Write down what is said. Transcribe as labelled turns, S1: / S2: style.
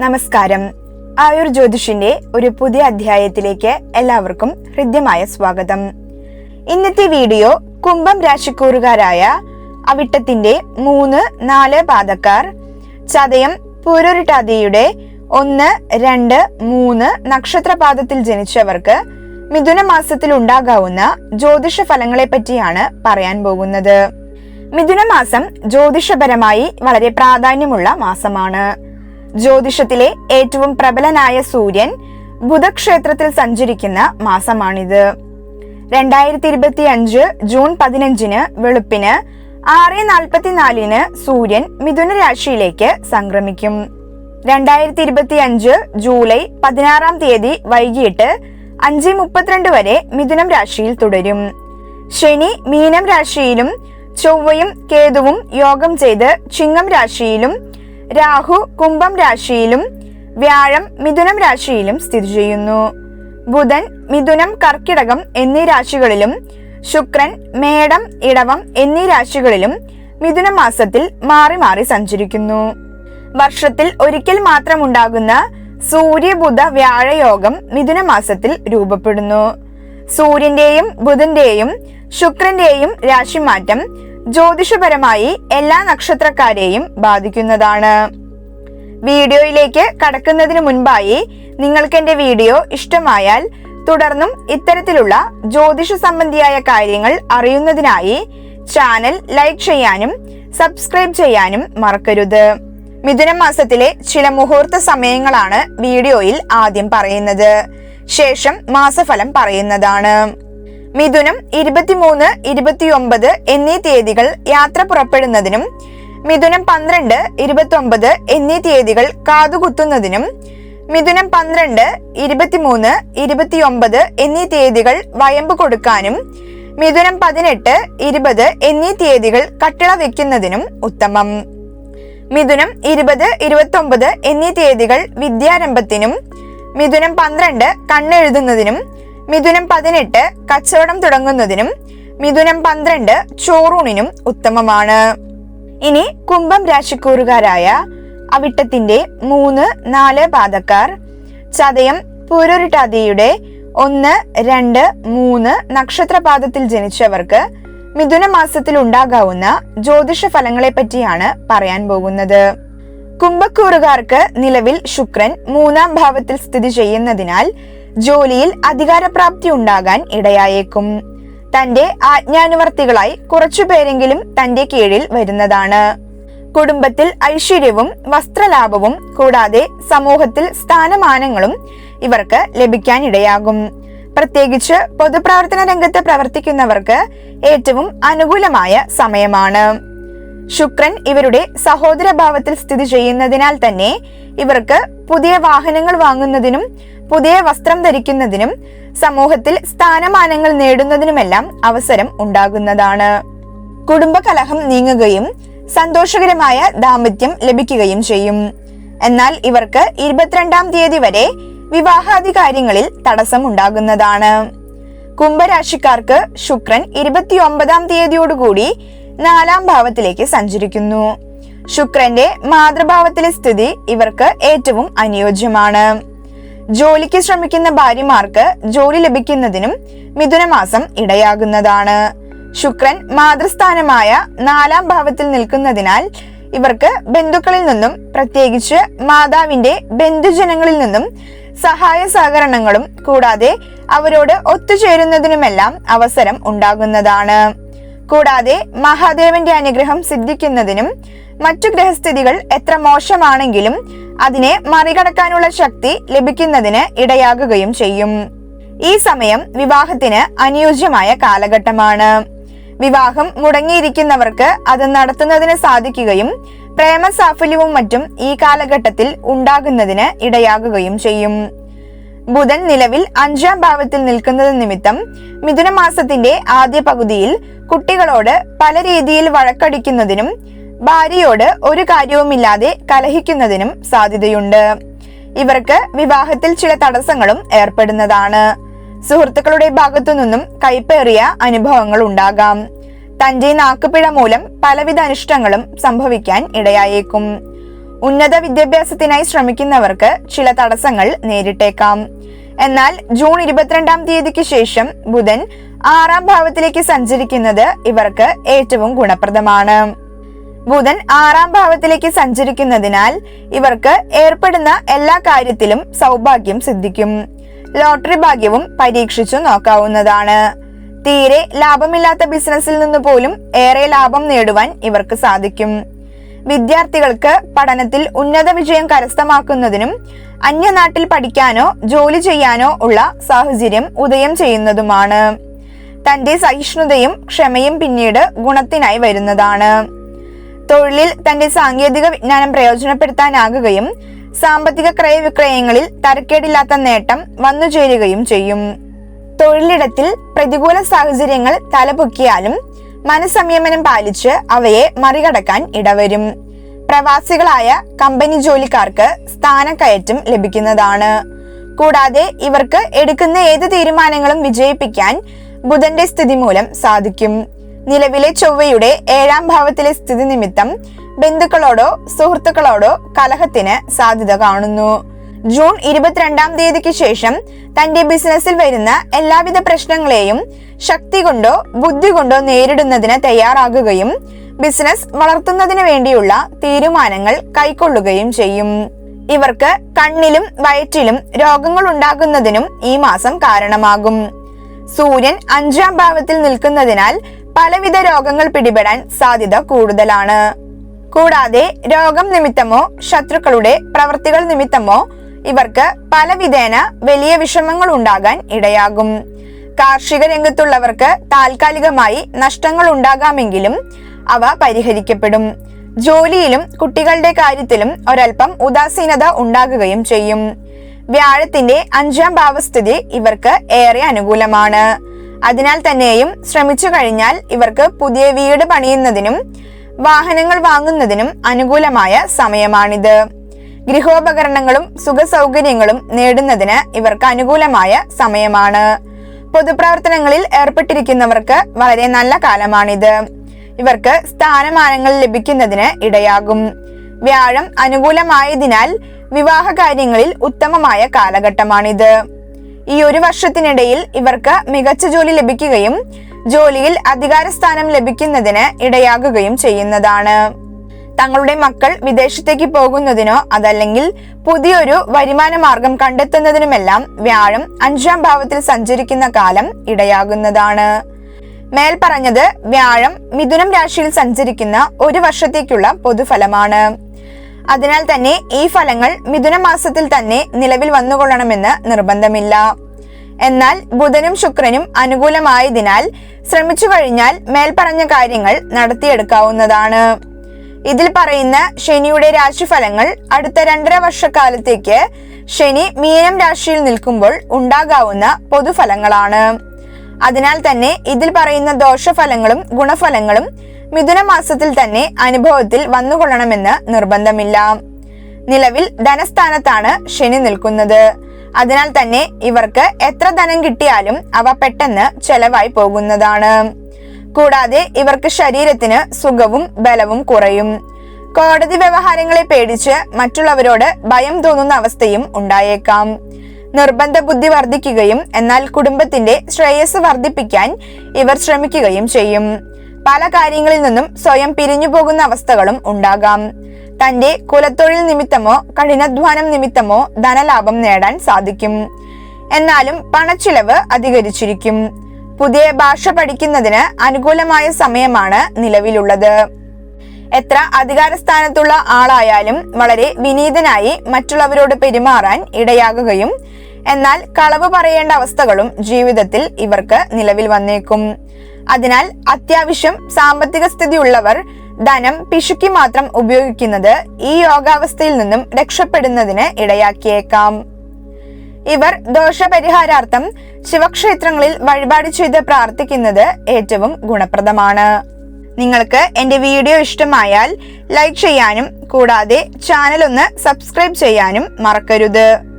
S1: നമസ്കാരം. ആയുർ ജ്യോതിഷിന്റെ ഒരു പുതിയ അധ്യായത്തിലേക്ക് എല്ലാവർക്കും ഹൃദ്യമായ സ്വാഗതം. ഇന്നത്തെ വീഡിയോ കുംഭം രാശിക്കൂറുകാരായ അവിട്ടത്തിന്റെ മൂന്ന് നാല് പാദക്കാർ ചതയം പൂരൊരുട്ടാതിയുടെ ഒന്ന് രണ്ട് മൂന്ന് നക്ഷത്രപാദത്തിൽ ജനിച്ചവർക്ക് മിഥുന മാസത്തിൽ ഉണ്ടാകാവുന്ന ജ്യോതിഷ ഫലങ്ങളെ പറ്റിയാണ് പറയാൻ പോകുന്നത്. മിഥുന മാസം ജ്യോതിഷപരമായി വളരെ പ്രാധാന്യമുള്ള മാസമാണ്. ജ്യോതിഷത്തിലെ ഏറ്റവും പ്രബലനായ സൂര്യൻ ബുധക്ഷേത്രത്തിൽ സഞ്ചരിക്കുന്ന മാസമാണിത്. രണ്ടായിരത്തി ഇരുപത്തി അഞ്ച് ജൂൺ പതിനഞ്ചിന് വെളുപ്പിന് ആറ് നാൽപ്പത്തിനാലിന് സൂര്യൻ മിഥുന രാശിയിലേക്ക് സംക്രമിക്കും. രണ്ടായിരത്തി ഇരുപത്തി അഞ്ച് ജൂലൈ പതിനാറാം തീയതി വൈകിട്ട് അഞ്ച് മുപ്പത്തിരണ്ട് വരെ മിഥുനം രാശിയിൽ തുടരും. ശനി മീനം രാശിയിലും ചൊവ്വയും കേതുവും യോഗം ചെയ്ത് ചിങ്ങം രാശിയിലും രാഹു കുംഭം രാശിയിലും വ്യാഴം മിഥുനം രാശിയിലും സ്ഥിതി ചെയ്യുന്നു. ബുധൻ മിഥുനം കർക്കിടകം എന്നീ രാശികളിലും ശുക്രൻ മേടം ഇടവം എന്നീ രാശികളിലും മിഥുന മാസത്തിൽ മാറി മാറി സഞ്ചരിക്കുന്നു. വർഷത്തിൽ ഒരിക്കൽ മാത്രം ഉണ്ടാകുന്ന സൂര്യബുധ വ്യാഴയോഗം മിഥുന മാസത്തിൽ രൂപപ്പെടുന്നു. സൂര്യന്റെയും ബുധന്റെയും ശുക്രന്റെയും രാശിമാറ്റം ജ്യോതിഷപരമായി എല്ലാ നക്ഷത്രക്കാരെയും ബാധിക്കുന്നതാണ്. വീഡിയോയിലേക്ക് കടക്കുന്നതിന് മുൻപായി നിങ്ങൾക്ക് എന്റെ വീഡിയോ ഇഷ്ടമായാൽ തുടർന്നും ഇത്തരത്തിലുള്ള ജ്യോതിഷ സംബന്ധിയായ കാര്യങ്ങൾ അറിയുന്നതിനായി ചാനൽ ലൈക്ക് ചെയ്യാനും സബ്സ്ക്രൈബ് ചെയ്യാനും മറക്കരുത്. മിഥുനം മാസത്തിലെ ചില മുഹൂർത്ത സമയങ്ങളാണ് വീഡിയോയിൽ ആദ്യം പറയുന്നത്. ശേഷം മാസഫലം പറയുന്നതാണ്. മിഥുനം ഇരുപത്തിമൂന്ന് ഇരുപത്തിയൊമ്പത് എന്നീ തീയതികൾ യാത്ര പുറപ്പെടുന്നതിനും മിഥുനം പന്ത്രണ്ട് ഇരുപത്തി ഒമ്പത് എന്നീ തീയതികൾ കാതുകുത്തുന്നതിനും മിഥുനം പന്ത്രണ്ട് ഇരുപത്തിമൂന്ന് ഇരുപത്തിയൊമ്പത് എന്നീ തീയതികൾ വയമ്പ് കൊടുക്കാനും മിഥുനം പതിനെട്ട് ഇരുപത് എന്നീ തീയതികൾ കട്ടിള വെക്കുന്നതിനും ഉത്തമം. മിഥുനം ഇരുപത് ഇരുപത്തി ഒമ്പത് എന്നീ തീയതികൾ വിദ്യാരംഭത്തിനും മിഥുനം പന്ത്രണ്ട് കണ്ണെഴുതുന്നതിനും മിഥുനം പതിനെട്ട് കച്ചവടം തുടങ്ങുന്നതിനും മിഥുനം പന്ത്രണ്ട് ചോറൂണിനും ഉത്തമമാണ്. ഇനി കുംഭം രാശിക്കൂറുകാരായ അവിട്ടത്തിന്റെ മൂന്ന് നാല് പാദക്കാർ ചതയം പൂരൊരുട്ടാതിയുടെ ഒന്ന് രണ്ട് മൂന്ന് നക്ഷത്രപാദത്തിൽ ജനിച്ചവർക്ക് മിഥുന മാസത്തിൽ ഉണ്ടാകാവുന്ന ജ്യോതിഷ ഫലങ്ങളെ പറ്റിയാണ് പറയാൻ പോകുന്നത്. കുംഭക്കൂറുകാർക്ക് നിലവിൽ ശുക്രൻ മൂന്നാം ഭാവത്തിൽ സ്ഥിതി ചെയ്യുന്നതിനാൽ ജോലിയിൽ അധികാരപ്രാപ്തി ഉണ്ടാകാൻ ഇടയായേക്കും. തന്റെ ആജ്ഞാനുവർത്തികളായി കുറച്ചുപേരെങ്കിലും തന്റെ കീഴിൽ വരുന്നതാണ്. കുടുംബത്തിൽ ഐശ്വര്യവും വസ്ത്രലാഭവും കൂടാതെ സമൂഹത്തിൽ സ്ഥാനമാനങ്ങളും ഇവർക്ക് ലഭിക്കാനിടയാകും. പ്രത്യേകിച്ച് പൊതുപ്രവർത്തന രംഗത്ത് പ്രവർത്തിക്കുന്നവർക്ക് ഏറ്റവും അനുകൂലമായ സമയമാണ്. ശുക്രൻ ഇവരുടെ സഹോദര ഭാവത്തിൽ സ്ഥിതി ചെയ്യുന്നതിനാൽ തന്നെ ഇവർക്ക് പുതിയ വാഹനങ്ങൾ വാങ്ങുന്നതിനും പുതിയ വസ്ത്രം ധരിക്കുന്നതിനും സമൂഹത്തിൽ സ്ഥാനമാനങ്ങൾ നേടുന്നതിനുമെല്ലാം അവസരം ഉണ്ടാകുന്നതാണ്. കുടുംബകലഹം നീങ്ങുകയും സന്തോഷകരമായ ദാമ്പത്യം ലഭിക്കുകയും ചെയ്യും. എന്നാൽ ഇവർക്ക് ഇരുപത്തിരണ്ടാം തീയതി വരെ വിവാഹാദി കാര്യങ്ങളിൽ തടസ്സം ഉണ്ടാകുന്നതാണ്. കുംഭരാശിക്കാർക്ക് ശുക്രൻ ഇരുപത്തിയൊമ്പതാം തീയതിയോടുകൂടി നാലാം ഭാവത്തിലേക്ക് സഞ്ചരിക്കുന്നു. ശുക്രന്റെ മാതൃഭാവത്തിലെ സ്ഥിതി ഇവർക്ക് ഏറ്റവും അനുയോജ്യമാണ്. ജോലിക്ക് ശ്രമിക്കുന്ന ഭാര്യമാർക്ക് ജോലി ലഭിക്കുന്നതിനും മിഥുനമാസം ഇടയാകുന്നതാണ്. ശുക്രൻ മാതൃസ്ഥാനമായ നാലാം ഭാവത്തിൽ നിൽക്കുന്നതിനാൽ ഇവർക്ക് ബന്ധുക്കളിൽ നിന്നും പ്രത്യേകിച്ച് മാതാവിന്റെ ബന്ധുജനങ്ങളിൽ നിന്നും സഹായ സഹകരണങ്ങളും കൂടാതെ അവരോട് ഒത്തുചേരുന്നതിനുമെല്ലാം അവസരം ഉണ്ടാകുന്നതാണ്. കൂടാതെ മഹാദേവന്റെ അനുഗ്രഹം സിദ്ധിക്കുന്നതിനും മറ്റു ഗ്രഹസ്ഥിതികൾ എത്ര മോശമാണെങ്കിലും അതിനെ മറികടക്കാനുള്ള ശക്തി ലഭിക്കുന്നതിന് ഇടയാകുകയും ചെയ്യും. ഈ സമയം വിവാഹത്തിന് അനുയോജ്യമായ കാലഘട്ടമാണ്. വിവാഹം മുടങ്ങിയിരിക്കുന്നവർക്ക് അത് നടത്തുന്നതിന് സാധിക്കുകയും പ്രേമസാഫല്യവും മറ്റും ഈ കാലഘട്ടത്തിൽ ഉണ്ടാകുന്നതിന് ഇടയാകുകയും ചെയ്യും. ബുധൻ നിലവിൽ അഞ്ചാം ഭാവത്തിൽ നിൽക്കുന്നത് നിമിത്തം മിഥുനമാസത്തിന്റെ ആദ്യ പകുതിയിൽ കുട്ടികളോട് പല രീതിയിൽ വഴക്കടിക്കുന്നതിനും ഭാര്യയോട് ഒരു കാര്യവുമില്ലാതെ കലഹിക്കുന്നതിനും സാധ്യതയുണ്ട്. ഇവർക്ക് വിവാഹത്തിൽ ചില തടസ്സങ്ങളും ഏർപ്പെടുന്നതാണ്. സുഹൃത്തുക്കളുടെ ഭാഗത്തു നിന്നും കൈപ്പേറിയ അനുഭവങ്ങൾ ഉണ്ടാകാം. തന്റെ നാക്കുപിഴ മൂലം പലവിധ അനിഷ്ടങ്ങളും സംഭവിക്കാൻ ഇടയായേക്കും. ഉന്നത വിദ്യാഭ്യാസത്തിനായി ശ്രമിക്കുന്നവർക്ക് ചില തടസ്സങ്ങൾ നേരിട്ടേക്കാം. എന്നാൽ ജൂൺ ഇരുപത്തിരണ്ടാം തീയതിക്ക് ശേഷം ബുധൻ ആറാം ഭാവത്തിലേക്ക് സഞ്ചരിക്കുന്നത് ഇവർക്ക് ഏറ്റവും ഗുണപ്രദമാണ്. ബുധൻ ആറാം ഭാവത്തിലേക്ക് സഞ്ചരിക്കുന്നതിനാൽ ഇവർക്ക് ഏർപ്പെടുന്ന എല്ലാ കാര്യത്തിലും സൗഭാഗ്യം സിദ്ധിക്കും. ലോട്ടറി ഭാഗ്യവും പരീക്ഷിച്ചു നോക്കാവുന്നതാണ്. തീരെ ലാഭമില്ലാത്ത ബിസിനസ്സിൽ നിന്ന് പോലും ഏറെ ലാഭം നേടുവാൻ ഇവർക്ക് സാധിക്കും. വിദ്യാർത്ഥികൾക്ക് പഠനത്തിൽ ഉന്നത വിജയം കരസ്ഥമാക്കുന്നതിനും അന്യനാട്ടിൽ പഠിക്കാനോ ജോലി ചെയ്യാനോ ഉള്ള സാഹചര്യം ഉദയം ചെയ്യുന്നതുമാണ്. തന്റെ സഹിഷ്ണുതയും ക്ഷമയും പിന്നീട് ഗുണത്തിനായി വരുന്നതാണ്. തൊഴിലിൽ തന്റെ സാങ്കേതിക വിജ്ഞാനം പ്രയോജനപ്പെടുത്താനാകുകയും സാമ്പത്തിക ക്രയവിക്രയങ്ങളിൽ തരക്കേടില്ലാത്ത നേട്ടം വന്നുചേരുകയും ചെയ്യും. തൊഴിലിടത്തിൽ പ്രതികൂല സാഹചര്യങ്ങൾ തലപൊക്കിയാലും മനസംയമനം പാലിച്ച് അവയെ മറികടക്കാൻ ഇടവരും. പ്രവാസികളായ കമ്പനി ജോലിക്കാർക്ക് സ്ഥാനക്കയറ്റം ലഭിക്കുന്നതാണ്. കൂടാതെ ഇവർക്ക് എടുക്കുന്ന ഏത് തീരുമാനങ്ങളും വിജയിപ്പിക്കാൻ ബുധന്റെ സ്ഥിതി മൂലം സാധിക്കും. നിലവിലെ ചൊവ്വയുടെ ഏഴാം ഭാവത്തിലെ സ്ഥിതി നിമിത്തം ബന്ധുക്കളോടോ സുഹൃത്തുക്കളോടോ കലഹത്തിന് സാധ്യത കാണുന്നു. ജൂൺ ഇരുപത്തിരണ്ടാം തീയതിക്ക് ശേഷം തന്റെ ബിസിനസ്സിൽ വരുന്ന എല്ലാവിധ പ്രശ്നങ്ങളെയും ശക്തി കൊണ്ടോ ബുദ്ധി കൊണ്ടോ നേരിടുന്നതിന് തയ്യാറാകുകയും ബിസിനസ് വളർത്തുന്നതിന് വേണ്ടിയുള്ള തീരുമാനങ്ങൾ കൈക്കൊള്ളുകയും ചെയ്യും. ഇവർക്ക് കണ്ണിലും വയറ്റിലും രോഗങ്ങൾ ഉണ്ടാകുന്നതിനും ഈ മാസം കാരണമാകും. സൂര്യൻ അഞ്ചാം ഭാവത്തിൽ നിൽക്കുന്നതിനാൽ പലവിധ രോഗങ്ങൾ പിടിപെടാൻ സാധ്യത കൂടുതലാണ്. കൂടാതെ രോഗം നിമിത്തമോ ശത്രുക്കളുടെ പ്രവൃത്തികൾ നിമിത്തമോ ഇവർക്ക് പലവിധേന വലിയ വിഷമങ്ങൾ ഉണ്ടാകാൻ ഇടയാകും. കാർഷിക രംഗത്തുള്ളവർക്ക് താൽക്കാലികമായി നഷ്ടങ്ങൾ ഉണ്ടാകാമെങ്കിലും അവ പരിഹരിക്കപ്പെടും. ജോലിയിലും കുട്ടികളുടെ കാര്യത്തിലും ഒരൽപ്പം ഉദാസീനത ഉണ്ടാകുകയും ചെയ്യും. വ്യാഴത്തിന്റെ അഞ്ചാം ഭാവസ്ഥിതി ഇവർക്ക് ഏറെ അനുകൂലമാണ്. അതിനാൽ തന്നെയും ശ്രമിച്ചു കഴിഞ്ഞാൽ ഇവർക്ക് പുതിയ വീട് പണിയുന്നതിനും വാഹനങ്ങൾ വാങ്ങുന്നതിനും അനുകൂലമായ സമയമാണിത്. ഗൃഹോപകരണങ്ങളും സുഖസൗകര്യങ്ങളും നേടുന്നതിന് ഇവർക്ക് അനുകൂലമായ സമയമാണ്. പൊതുപ്രവർത്തനങ്ങളിൽ ഏർപ്പെട്ടിരിക്കുന്നവർക്ക് വളരെ നല്ല കാലമാണിത്. ഇവർക്ക് സ്ഥാനമാനങ്ങൾ ലഭിക്കുന്നതിന് ഇടയാകും. വ്യാഴം അനുകൂലമായതിനാൽ വിവാഹ കാര്യങ്ങളിൽ ഉത്തമമായ കാലഘട്ടമാണിത്. ഈ ഒരു വർഷത്തിനിടയിൽ ഇവർക്ക് മികച്ച ജോലി ലഭിക്കുകയും ജോലിയിൽ അധികാരസ്ഥാനം ലഭിക്കുന്നതിന് ഇടയാകുകയും ചെയ്യുന്നതാണ്. തങ്ങളുടെ മക്കൾ വിദേശത്തേക്ക് പോകുന്നതിനോ അതല്ലെങ്കിൽ പുതിയൊരു വരുമാന മാർഗം കണ്ടെത്തുന്നതിനുമെല്ലാം വ്യാഴം അഞ്ചാം ഭാവത്തിൽ സഞ്ചരിക്കുന്ന കാലം ഇടയാകുന്നതാണ്. മേൽ പറഞ്ഞത് വ്യാഴം മിഥുനം രാശിയിൽ സഞ്ചരിക്കുന്ന ഒരു വർഷത്തേക്കുള്ള പൊതുഫലമാണ്. അതിനാൽ തന്നെ ഈ ഫലങ്ങൾ മിഥുന മാസത്തിൽ തന്നെ നിലവിൽ വന്നുകൊള്ളണമെന്ന് നിർബന്ധമില്ല. എന്നാൽ ബുധനും ശുക്രനും അനുകൂലമായതിനാൽ ശ്രമിച്ചു കഴിഞ്ഞാൽ മേൽപ്പറഞ്ഞ കാര്യങ്ങൾ നടത്തിയെടുക്കാവുന്നതാണ്. ഇതിൽ പറയുന്ന ശനിയുടെ രാശിഫലങ്ങൾ അടുത്ത രണ്ടര വർഷക്കാലത്തേക്ക് ശനി മീനം രാശിയിൽ നിൽക്കുമ്പോൾ ഉണ്ടാകാവുന്ന പൊതുഫലങ്ങളാണ്. അതിനാൽ തന്നെ ഇതിൽ പറയുന്ന ദോഷഫലങ്ങളും ഗുണഫലങ്ങളും മിഥുന മാസത്തിൽ തന്നെ അനുഭവത്തിൽ വന്നുകൊള്ളണമെന്ന് നിർബന്ധമില്ല. നിലവിൽ ധനസ്ഥാനത്താണ് ശനി നിൽക്കുന്നത്. അതിനാൽ തന്നെ ഇവർക്ക് എത്ര ധനം കിട്ടിയാലും അവ പെട്ടെന്ന് ചെലവായി പോകുന്നതാണ്. കൂടാതെ ഇവർക്ക് ശരീരത്തിന് സുഖവും ബലവും കുറയും. കോടതി വ്യവഹാരങ്ങളെ പേടിച്ച് മറ്റുള്ളവരോട് ഭയം തോന്നുന്ന അവസ്ഥയും ഉണ്ടായേക്കാം. നിർബന്ധ ബുദ്ധി വർദ്ധിക്കുകയും എന്നാൽ കുടുംബത്തിന്റെ ശ്രേയസ് വർദ്ധിപ്പിക്കാൻ ഇവർ ശ്രമിക്കുകയും ചെയ്യും. പല കാര്യങ്ങളിൽ നിന്നും സ്വയം പിരിഞ്ഞു പോകുന്ന അവസ്ഥകളും ഉണ്ടാകാം. തന്റെ കുലത്തൊഴിൽ നിമിത്തമോ കഠിനാധ്വാനം നിമിത്തമോ ധനലാഭം നേടാൻ സാധിക്കും. എന്നാലും പണച്ചിലവ് അധികരിച്ചിരിക്കും. പുതിയ ഭാഷ പഠിക്കുന്നതിന് അനുകൂലമായ സമയമാണ് നിലവിലുള്ളത്. എത്ര അധികാരസ്ഥാനത്തുള്ള ആളായാലും വളരെ വിനീതനായി മറ്റുള്ളവരോട് പെരുമാറാൻ ഇടയാകുകയും എന്നാൽ കളവ് പറയേണ്ട അവസ്ഥകളും ജീവിതത്തിൽ ഇവർക്ക് നിലവിൽ വന്നേക്കും. അതിനാൽ അത്യാവശ്യം സാമ്പത്തിക സ്ഥിതി ഉള്ളവർ ധനം പിശുക്കി മാത്രം ഉപയോഗിക്കുന്നത് ഈ യോഗാവസ്ഥയിൽ നിന്നും രക്ഷപ്പെടുന്നതിന് ഇടയാക്കിയേക്കാം. ഇവർ ദോഷപരിഹാരാർത്ഥം ശിവക്ഷേത്രങ്ങളിൽ വഴിപാട് ചെയ്ത് പ്രാർത്ഥിക്കുന്നത് ഏറ്റവും ഗുണപ്രദമാണ്. നിങ്ങൾക്ക് എന്റെ വീഡിയോ ഇഷ്ടമായാൽ ലൈക്ക് ചെയ്യാനും കൂടാതെ ചാനൽ ഒന്ന് സബ്സ്ക്രൈബ് ചെയ്യാനും മറക്കരുത്.